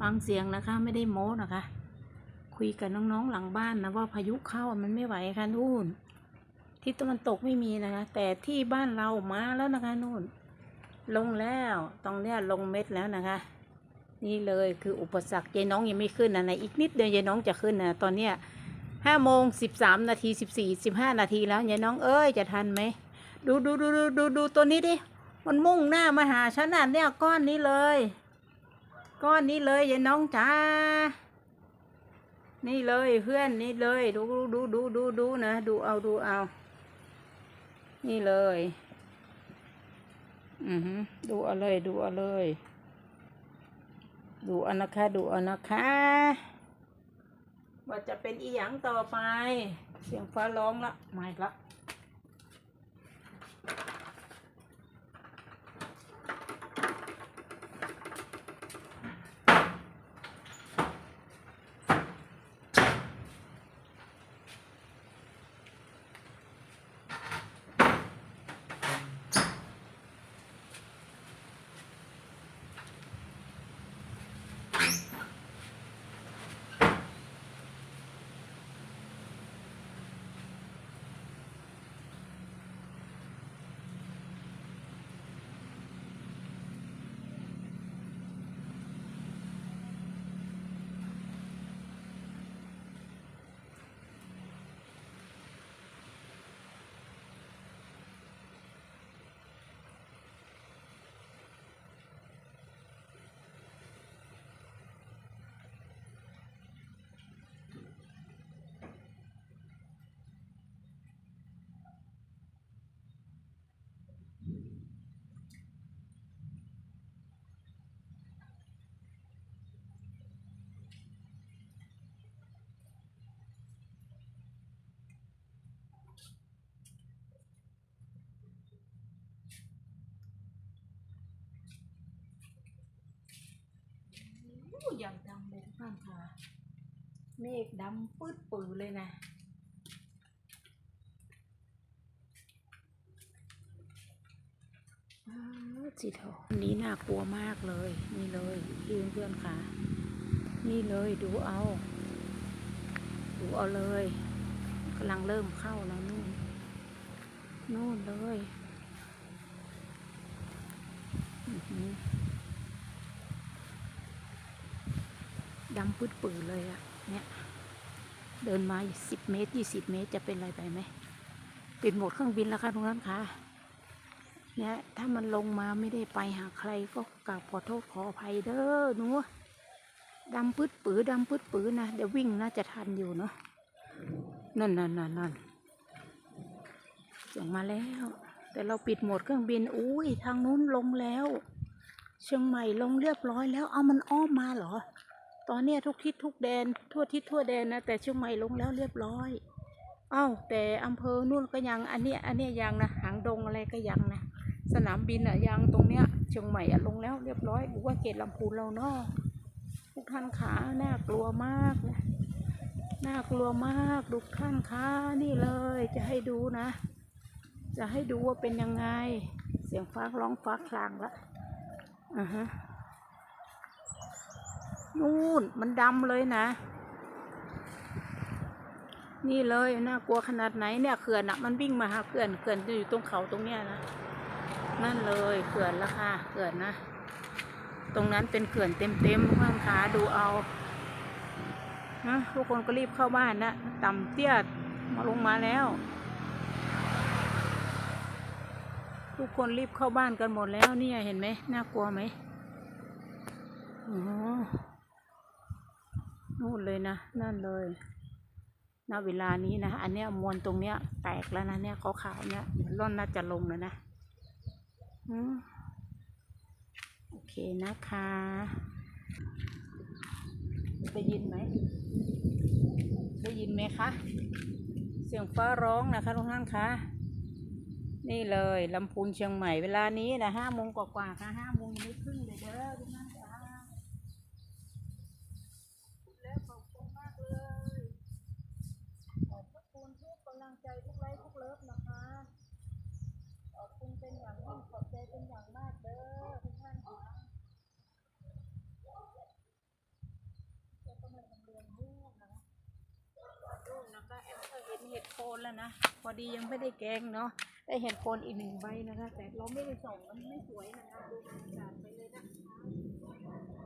ฟังเสียงนะคะ ไม่ได้โม้นะคะ คุยกับน้องๆหลังบ้านนะว่าพายุเข้ามันไม่ไหวค่ะนู่นทิศตะวันตกไม่มีนะคะ แต่ที่บ้านเรามาแล้วนะคะนู่น ลงแล้วตรงเนี้ยลงเม็ดแล้วนะคะ นี่เลยคืออุปสรรคยายน้องยังไม่ขึ้นนะในอีกนิดเดียวยายน้องจะขึ้นนะตอนเนี้ยห้าโมงสิบสามนาทีสิบสี่สิบห้านาทีแล้วยายน้องเอ้ยจะทันไหมดูดูดูดูดูดูตัวนี้ดิมันมุ่งหน้ามาหาฉันน่ะเนี่ยก้อนนี้เลย ก้อนนี้เลยยายน้องจ้า นี่เลยเพื่อนนี่เลย ดูดูดูดูดูนะดูเอาดูเอา นี่เลย อือหือดูเอาเลยดูเอาเลย ดูเอานะคะดูเอานะคะว่าจะเป็นอีหยังต่อไป เสียงฟ้าร้องละไม่ละ อย่างดำเลยท่านค่ะเมฆดำปื้ดปือเลยนะอ้าวสีทองอันนี้น่ากลัวมากเลย นี่เลยพี่เพื่อนๆค่ะ นี่เลยดูเอา ดูเอาเลยกำลังเริ่มเข้าแล้วนู่นนู่นเลย อือหือ ดำปืดปือเลยอะเนี่ย เดินมาสิบเมตรยี่สิบเมตรจะเป็นอะไรไปไหมปิดหมดเครื่องบินแล้วค่ะทุกท่านค่ะเนี่ยถ้ามันลงมาไม่ได้ไปหาใครก็กราบขอโทษขออภัยเด้อหนูดำปืดปือดำปืดปือนะเดี๋ยววิ่งน่าจะทันอยู่เนาะนั่นนั่นนั่นนั่นส่งมาแล้ว แต่เราปิดโหมดเครื่องบินอุ้ยทางนู้นลงแล้ว เชียงใหม่ลงเรียบร้อยแล้ว เอามันอ้อมมาเหรอ ตอนเนี้ยทุกทิศทุกแดน ทั่วทิศทั่วแดนนะแต่เชียงใหม่ลงแล้วเรียบร้อยเอ้าแต่อำเภอนู่นก็ยังอันเนี้ยอันเนี้ยยังนะหางดงอะไรก็ยังนะสนามบินอะยังตรงเนี้ยเชียงใหม่อะลงแล้วเรียบร้อยบอกว่าเขตลำพูนเราเนาะทุกท่านขาน่ากลัวมากนะน่ากลัวมากทุกท่านขานี่เลย จะให้ดูนะ จะให้ดูว่าเป็นยังไง เสียงฟ้าร้องฟ้าคลางละอ่าฮะ นู่นมันดำเลยนะ นี่เลยน่ากลัวขนาดไหนเนี่ยเขื่อนอะมันวิ่งมาหาเขื่อนเขื่อนจะอยู่ตรงเขาตรงเนี้ยนะนั่นเลยเขื่อนละค่ะเขื่อนนะ ตรงนั้นเป็นเขื่อนเต็มเต็มๆทุกท่านขาดูเอานะทุกคนก็รีบเข้าบ้านนะต่ำเตี้ยมาลงมาแล้ว ทุกคนรีบเข้าบ้านกันหมดแล้วเนี่ยเห็นไหมน่ากลัวไหมอ๋อ นู่นเลยนะ นั่นเลยณเวลานี้นะ อันเนี้ยมวลตรงเนี้ย แตกแล้วนะเนี่ยขาวๆเนี่ยร่อนน่าจะลงเลยนะอืมโอเคนะคะ ได้ยินไหม ได้ยินไหมคะ เสียงฟ้าร้องนะคะทุกท่านคะ นี่เลยลำพูนเชียงใหม่เวลานี้นะห้าโมงกว่าๆค่ะห้าโมงยังไม่ครึ่งเลยเด้อทุกท่านจ้าพูดแล้วขอบคุณมากเลย ขอบพระคุณทุกกำลังใจทุกไลค์ทุกเลิฟนะคะ ขอบคุณเป็นอย่างยิ่งขอบใจเป็นอย่างมากเด้อทุกท่านค่ะ นแล้วนะพอดียังไม่ได้แกงเนาะได้เห็ดโคนอีกหนึ่งใบนะคะ แต่เราไม่ได้ส่งมันไม่สวยนะคะดูบรรยากาศไปเลยนะคะ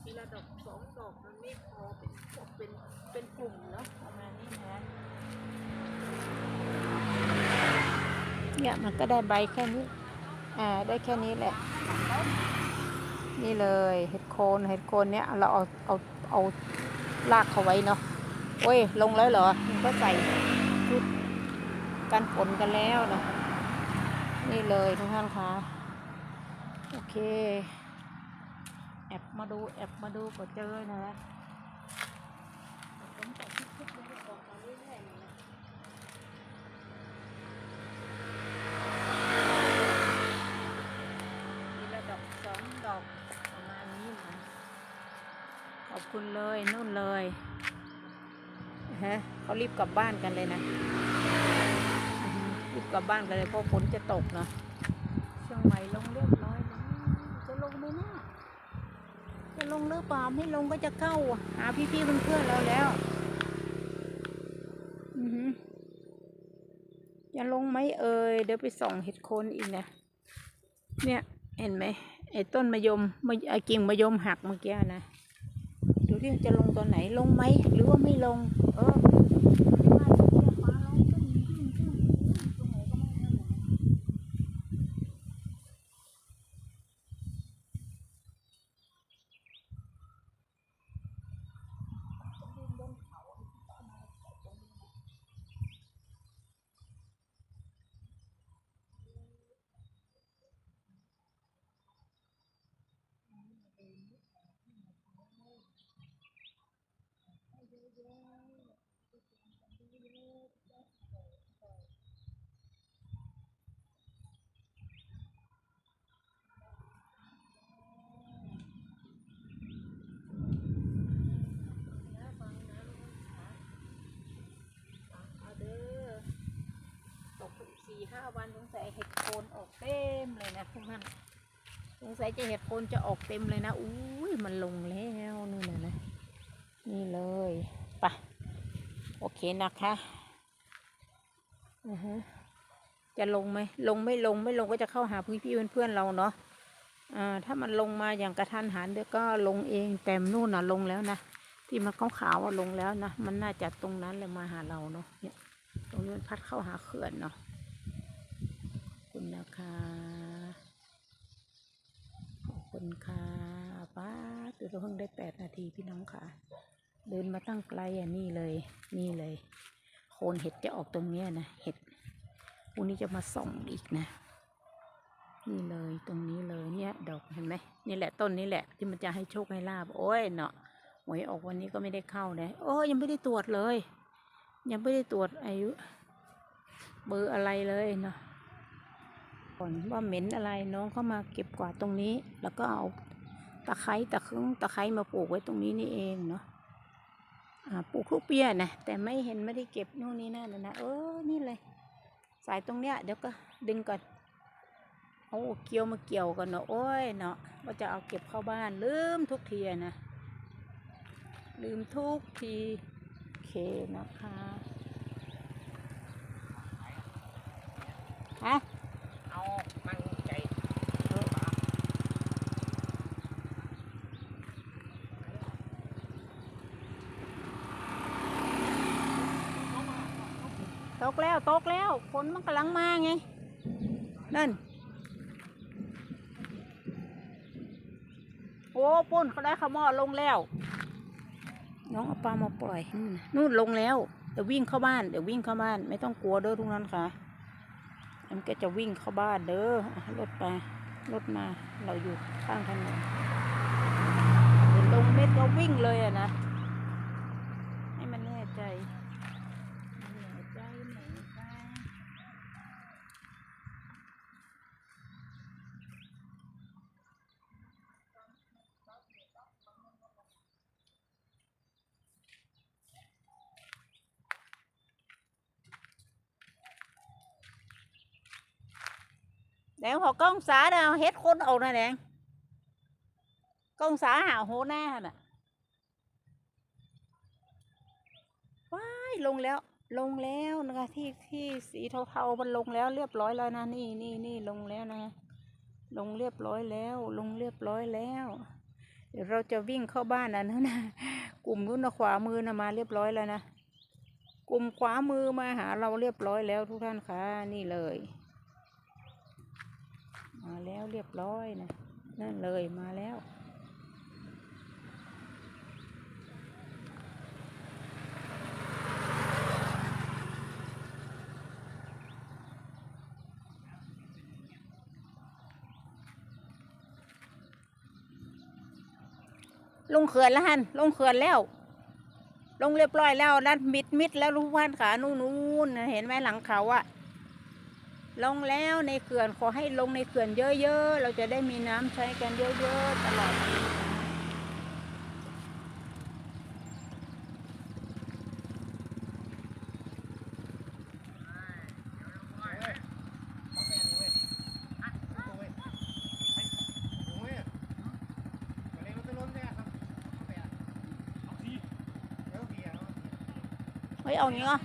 ทีละดอกสองดอกมันไม่พอเป็นพวกเป็นเป็นกลุ่มเนาะประมาณนี้นะ เนี่ยมันก็ได้ใบแค่นี้อ่าได้แค่นี้แหละ นี่เลยเห็ดโคนเห็ดโคนเนี้ยเราเอาเอาเอาลากเขาไว้เนาะโอ้ยลงแล้วเหรอมันก็ใส่ชุดกันฝนกันแล้วเนาะนี่เลยทุกท่านคะโอเคแอบมาดูแอบมาดูก็เจอนะผมใส่ชุดๆเลยออกมาเรื่อยๆเลยนะทีละดอกสองดอกประมาณนี้นะข อบคุณเลยนู่นเลยฮะเขารีบกลับบ้านกันเลยนะรีบกลับบ้านกันเลยเพราะฝนจะตกเนาะเชียงใหม่ลงเรียบร้อยแล้วจะลงไหมนี่ยจะลงหรือเปล่าไม่ลงก็จะเข้าหาพี่ๆเพื่อนๆเราแล้วอือหือจะลงไหมเอ่ยเดี๋ยวไปส่องเห็ดโคนอีกนะเนี่ยเห็นไหมไอ้ต้นมะยมไอ้กิ่งมะยมหักเมื่อกี้นะ พี่จะลงตอนไหนลงไหมหรือว่าไม่ลง เออว่าจะเรียกฟ้าร้องขึ้นขึ้นขึ้นตรงไหนก็ไม่รู้นะ เอาเด้อตก สี่ห้าวันสงสัยเห็ดโคนออกเต็มเลยนะพวกนั้นสงสัยจะเห็ดโคนจะออกเต็มเลยนะอุ้ยมันลงแล้วนู่นนะนะนี่เลยปะโอเคนะคะอือฮะจะลงไหมลงไม่ลงไม่ลงก็จะเข้าหาพี่พี่เพื่อนๆเราเนาะอ่าถ้ามันลงมาอย่างกระทันหันเดี๋ยวก็ลงเองแต่นู่นน่ะลงแล้วนะที่มันขาวๆว่าลงแล้วนะมันน่าจะตรงนั้นเลยมาหาเราเนาะเนี่ยตรงนี้มันพัดเข้าหาเขื่อนเนาะ นะคะ ขอบคุณค่ะป้าดเดี๋ยวเราเพิ่งได้แปดนาทีพี่น้องค่ะ เดินมาตั้งไกลอะนี่เลย นี่เลย โคนเห็ดจะออกตรงเนี้ยนะ เห็ดพรุ่งนี้จะมาส่องอีกนะ นี่เลยตรงนี้เลยเนี่ยดอกเห็นไหมนี่แหละต้นนี้แหละ ที่มันจะให้โชคให้ลาบ โอ้ยเนาะหวยออกวันนี้ก็ไม่ได้เข้าเลยโอ้ยยังไม่ได้ตรวจเลย ยังไม่ได้ตรวจอายุเบอร์อะไรเลยเนาะ อนว่าเหม็นอะไรน้องเข้ามาเก็บกวาดตรงนี้ แล้วก็เอาตะไคร้ตะครึงตะไคร้มาปลูกไว้ตรงนี้นี่เองเนาะปลูกลูกเปียนะแต่ไม่เห็นไม่ได้เก็บนู่นนี่นั่นนะเออนี่เลย สายตรงเนี้ยเดี๋ยวก็ดึงก่อนเอาเกี่ยวมาเกี่ยวกันเนาะโอ้ยเนาะว่าจะเอาเก็บเข้าบ้านลืมทุกทีนะลืมทุกทีโอเคนะคะฮะ เอามั่งใจ ตกแล้วฝนมันกำลังมาไงนั่นโอ้ปุ่นเขาได้ขมอลงแล้ว น้องเอาปลามาปล่อยนู่นลงแล้วเดี๋ยววิ่งเข้าบ้านเดี๋ยววิ่งเข้าบ้าน ไม่ต้องกลัวเด้อทุกนั้นค่ะมันก็จะวิ่งเข้าบ้านเด้อรถไปรถมาเราอยู่ข้างถนนเดี๋ยวลงเม็ดก็วิ่งเลยอะนะ ให้มันแน่ใจแน่ใจแน่ใจ แดง họ có ông xã đâu hết khôn ầu này đèn có ông xã hào hố na nè ว้ายลงแล้ว ลงแล้วนะคะที่ที่สีเทาๆมันลงแล้วเรียบร้อยแล้วนะนี่นี่นี่ลงแล้วนะลงเรียบร้อยแล้ว ลงเรียบร้อยแล้ว เดี๋ยวเราจะวิ่งเข้าบ้านนะนั่นนะกลุ่มนู้นขวามือนะมาเรียบร้อยแล้วนะกลุ่มขวามือมาหาเราเรียบร้อยแล้วทุกท่านค่ะนี่เลย มาแล้วเรียบร้อยนะ นั่นเลยมาแล้ว ลงเขื่อนแล้วฮันลงเขื่อนแล้ว ลงเรียบร้อยแล้วนั่นมิดมิดแล้วรู้พันขานู่นนู่นเห็นไหมหลังเขาอะ ลงแล้วในเขื่อนขอให้ลงในเขื่อนเยอะๆ เราจะได้มีน้ำใช้กันเยอะๆตลอดเฮ้ยเอาอย่างงี้เหรอ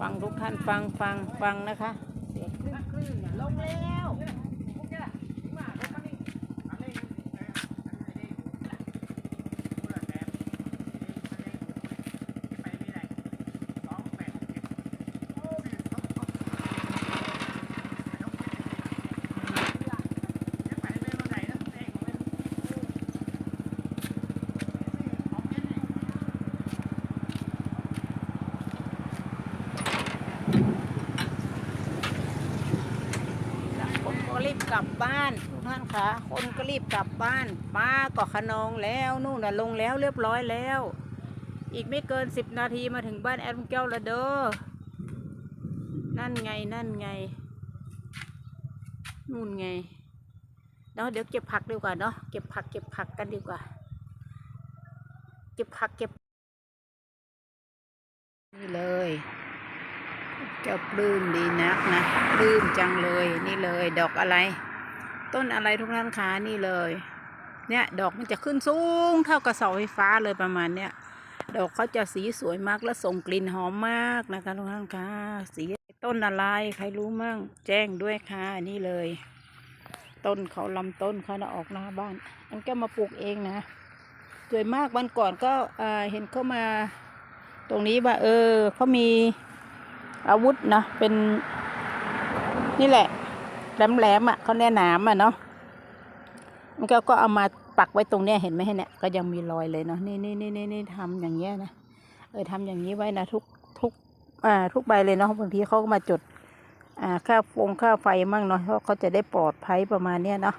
ฟัง ทุกท่านฟังฟังฟังนะคะเสียงคลื่นคลื่นเนี่ยลงแล้ว คนก็รีบกลับบ้าน คะ คนก็รีบกลับบ้านป้าก็ขนองแล้วนู่นน่ะลงแล้วเรียบร้อยแล้ว อีกไม่เกินสิบนาทีมาถึงบ้านแอดมแก้วและเด้อนั่นไงนั่นไง นู่นไงเนาะเดี๋ยวเก็บผักดีกว่าเนาะเก็บผักเก็บผักกันดีกว่า เก็บผักเก็บ นี่เลยแก้วปลื้มดีนักนะปลื้มจังเลยนี่เลยดอกอะไร ต้นอะไรทุกท่านคะนี่เลย เนี่ย ดอกมันจะขึ้นสูงเท่ากับเสาไฟฟ้าเลยประมาณเนี้ยดอกเขาจะสีสวยมากและส่งกลิ่นหอมมากนะคะทุกท่านคะสีต้นอะไรใครรู้มั่งแจ้งด้วยค่ะนี่เลย ต้นเขาลำต้นเขาน่ะออกหน้าบ้านอันก็มาปลูกเองนะสวยมากวันก่อนก็เอ่อเห็นเขามาตรงนี้ว่าเออเขามีอาวุธนะเป็นนี่แหละ แหลมๆอะเขาแน่หนามอะเนาะมันก็ก็เอามาปักไว้ตรงเนี้ยเห็นไหมเนี่ยก็ยังมีรอยเลยเนาะนี่นี่นี่นี่นี่ทำอย่างเงี้ยนะเออทำอย่างนี้ไว้นะทุกทุกอ่าทุกใบเลยเนาะบางทีเขาก็มาจดอ่าค่าฟงค่าไฟมั่งเนาะเพราะเขาจะได้ปลอดภัยประมาณเนี้ยเนาะ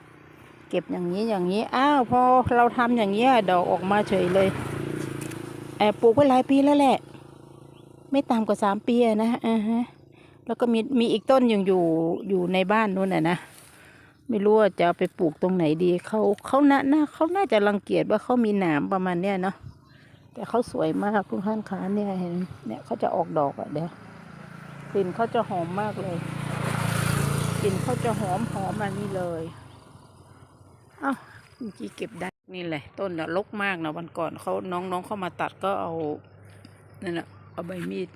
เก็บอย่างนี้อย่างนี้อ้าวพอเราทำอย่างเงี้ยดอกออกมาเฉยเลยแอบปลูกไว้หลายปีแล้วแหละ ไม่ต่ำกว่าสามปีนะอ่าฮะ แล้วก็มีมีอีกต้นยังอยู่อยู่ในบ้านนู้นน่ะนะไม่รู้ว่าจะไปปลูกตรงไหนดีเขาเขาน่าน่าเขาน่าจะรังเกียจว่าเขามีหนามประมาณเนี้ยเนาะแต่เขาสวยมากทุกท่านคะเนี่ยเห็นเนี่ยเขาจะออกดอกอะเดี๋ยวกลิ่นเขาจะหอมมากเลยกลิ่นเขาจะหอมหอมมานี่เลยเอ้าเมื่อกี้เก็บได้นี่แหละ ต้นน่ะรกมากนะวันก่อนเขาน้องๆเข้ามาตัดก็เอานั่นน่ะเอาใบมีด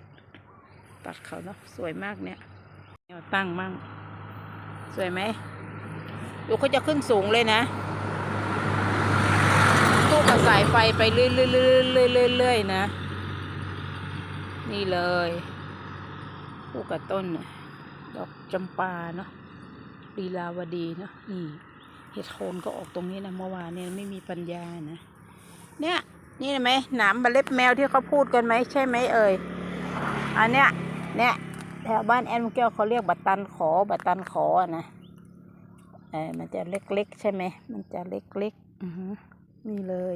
ตัดเขาเนาะสวยมากเนี่ยแนวตั้งมั่ง สวยไหมดูเขาจะขึ้นสูงเลยนะตู้กับสายไฟไปเรื่อยๆเรื่อยๆเรื่อยๆนะ นี่เลยคู่กับต้นน่ะดอกจำปาเนาะลีลาวดีเนาะนี่เห็ดโคนก็ออกตรงนี้นะเมื่อวานเนี่ยไม่มีปัญญานะ เนี่ย นี่เห็นไหมหนามบเล็บแมวที่เขาพูดกันไหมใช่ไหมเอ่ยอันเนี้ย เนี่ยแถวบ้านแอนมแก้วเขาเรียกบัตตันขอบัตตันขออะนะเออมันจะเล็กๆใช่ไหมมันจะเล็กๆอือนี่เลย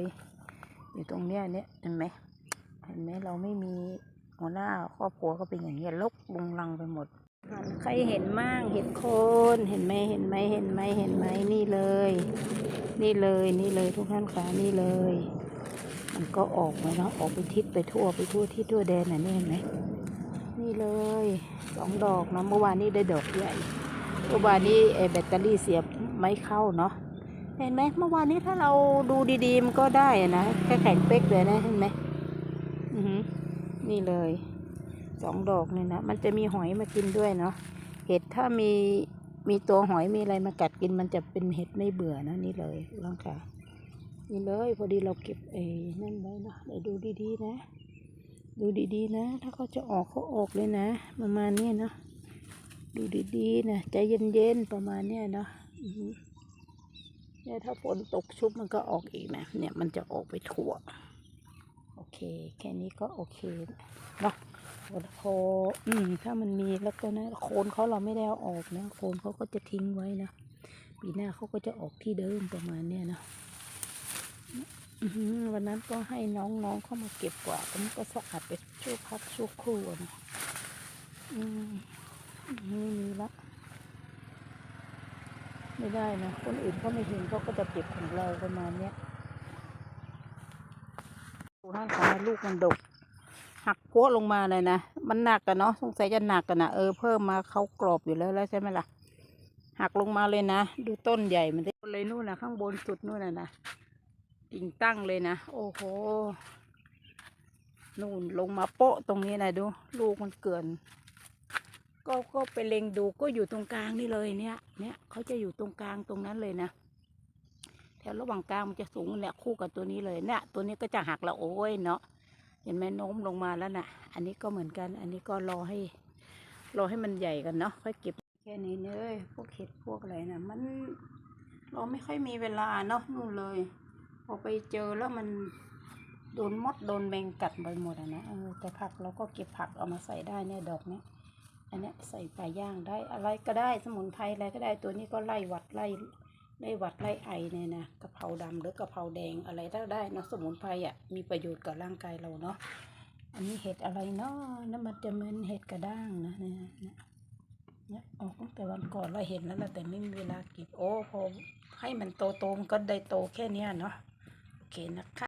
อยู่ตรงเนี้ยเนี่ยเห็นไหมเห็นไหมเราไม่มีหัวหน้าครอบครัวก็เป็นอย่างเงี้ยลกลุงลังไปหมดใครเห็นมั่งเห็นโคนเห็นไหมเห็นไหมเห็นไหมเห็นไหมนี่เลย นี่เลยนี่เลยทุกท่านค่ะนี่เลย มันก็ออกมาเนาะออกไปทิศไปทั่วไปทั่วที่ทั่วแดนน่ะนี่เห็นไหม เลยสองดอกนะเมื่อวานนี้ได้ดอกใหญ่เมื่อวานนี้ไอแบตเตอรี่เสียบไม่เข้าเนาะเห็นไหมเมื่อวานนี้ถ้าเราดูดีๆมันก็ได้นะแค่แข็งเป๊กเลยนะเห็นไหมนี่เลยสองดอกเนี่ยนะมันจะมีหอยมากินด้วยเนาะเห็ดถ้ามีมีตัวหอยมีอะไรมากัดกินมันจะเป็นเห็ดไม่เบื่อนะนี่เลยลองค่ะนี่เลยพอดีเราเก็บไอ้นั่นไว้เนาะเดี๋ยวดูดีๆนะ ดูดีๆนะ ถ้าเขาจะออกเขาออกเลยนะ ประมาณนี้เนาะดูดีๆนะใจเย็นๆประมาณนี้เนาะเนี่ยถ้าฝนตกชุบมันก็ออกอีกนะ เนี่ยมันจะออกไปทั่ว โอเค แค่นี้ก็โอเคเนาะพออืม ถ้ามันมีแล้วก็นะโคนเขาเราไม่ได้เอาออกนะโคนเขาก็จะทิ้งไว้นะปีหน้าเขาก็จะออกที่เดิมประมาณเนี้ยเนาะ วันนั้นก็ให้น้องๆเข้ามาเก็บกวาดแล้วมันก็สะอาดไปชั่วพักชั่วครู่อะนะอืมไม่มีละไม่ได้นะ คนอื่นเขาไม่เห็นเขาก็จะเก็บของเราประมาณเนี้ยดูท่านคะลูกมันดก หักพัวลงมาเลยนะ มันหนักกันเนาะ สงสัยจะหนักกันนะเออ เพิ่มมาเขากรอบอยู่แล้วแล้วใช่ไหมล่ะ หักลงมาเลยนะ ดูต้นใหญ่มันได้เลยนู่นนะข้างบนสุดนู่นนะนะ กิ่งตั้งเลยนะ โอ้โห นู่นลงมาโปะตรงนี้นะดู ลูกมันเกิน ก็ก็ไปเล็งดูก็อยู่ตรงกลางนี่เลยเนี่ย เนี่ยเขาจะอยู่ตรงกลางตรงนั้นเลยนะแถวระหว่างกลางมันจะสูงเนี่ยคู่กับตัวนี้เลยเนี่ยตัวนี้ก็จะหักแล้วโอ้ยเนาะเห็นไหมโน้มลงมาแล้วนะ่ะ อันนี้ก็เหมือนกัน อันนี้ก็รอให้รอให้มันใหญ่กันเนาะค่อยเก็บแค่นี้เลยพวกเห็ดพวกอะไรนะมันเราไม่ค่อยมีเวลาเนาะนู่นเลย พอไปเจอแล้วมันโดนมดโดนแมงกัดไปหมดอะนะเออแต่ผักเราก็เก็บผักเอามาใส่ได้เนี่ยดอกเนี้ยอันเนี้ยใส่ปลาย่างได้อะไรก็ได้สมุนไพรอะไรก็ได้ตัวนี้ก็ไล่หวัดไล่ไล่หวัดไล่ไอเนี่ยนะกะเพราดำหรือกะเพราแดงอะไรก็ได้เนาะสมุนไพรอะมีประโยชน์กับร่างกายเราเนาะอันนี้เห็ดอะไรเนาะนั่นมันจะเหมือนเห็ดกระด้างนะเนี่ยเนี่ยเนี่ยออกตั้งแต่วันก่อนเราเห็นแล้วนะแต่ไม่มีเวลาเก็บโอ้พอให้มันโตโตมันก็ได้โตแค่เนี้ยเนาะ Okay, naka